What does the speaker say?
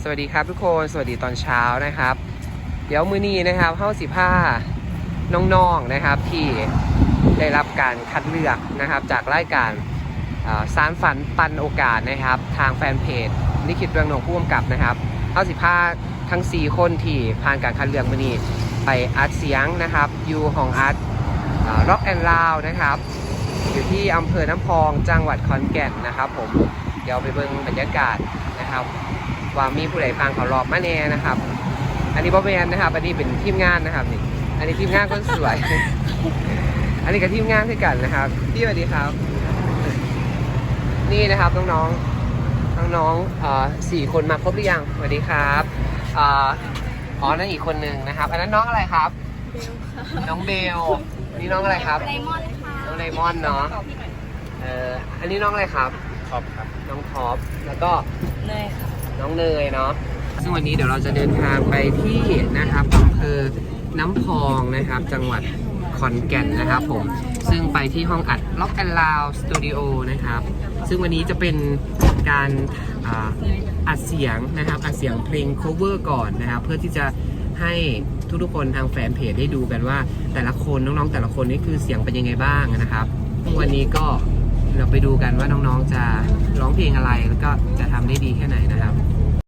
สวัสดีครับทุกคนสวัสดีตอนเช้านะครับ เดี๋ยวมือนี้นะครับเฮ้าสิผ้าน้องๆนะครับที่ได้รับการคัดเลือกนะครับ จากรายการสารฝันปันโอกาสนะครับ ทางแฟนเพจนิคิดเรืองหนองผู้กำกับนะครับเฮ้าสิผ้าทั้ง 4 คนที่ผ่านการคัดเลือกมือนี้ไปอัดเสียงนะครับอยู่ของอัดร็อกแอนด์ลาวนะครับอยู่ที่อำเภอน้ำพองจังหวัดขอนแก่นนะครับ ผมเดี๋ยวไปเบิ่งบรรยากาศนะครับ ว่ามีผู้ใดฟังเขารอบมาแน่นะครับ อันนี้บอแมนนะครับ อันนี้เป็นทีมงานนะครับนี่ อันนี้ทีมงานคนสวย อันนี้ก็ทีมงานด้วยกันนะครับพี่สวัสดีครับ นี่นะครับน้องๆน้องๆเอ่อสี่คนมาครบหรือยังสวัสดีครับเอ่ออ๋อนั่นอีกคนหนึ่งนะครับ อันนั้นน้องอะไรครับ น้องเบลนี่น้องอะไรครับไลมอนค่ะน้องไดมอนด์เนาะเอ่ออันนี้น้องอะไรครับขอบครับ น้องท็อป แล้วก็เนยค่ะ น้องเนยเนาะซึ่งวันนี้เดี๋ยวเราจะเดินทางไปที่นะครับอำเภอน้ำพองนะครับ จังหวัดขอนแก่นนะครับผม ซึ่งไปที่ห้องอัด Lock and Loud Studio นะครับ ซึ่งวันนี้จะเป็นการอัดเสียงนะครับอัดเสียงเพลง cover ก่อนนะครับ เพื่อที่จะให้ทุกๆคนทางแฟนเพจได้ดูกันว่าแต่ละคนน้องๆแต่ละคนนี่คือเสียงเป็นยังไงบ้างนะครับ วันนี้ก็ เราไปดูกันว่าน้องๆจะร้องเพลงอะไรแล้วก็จะทำได้ดีแค่ไหนนะครับ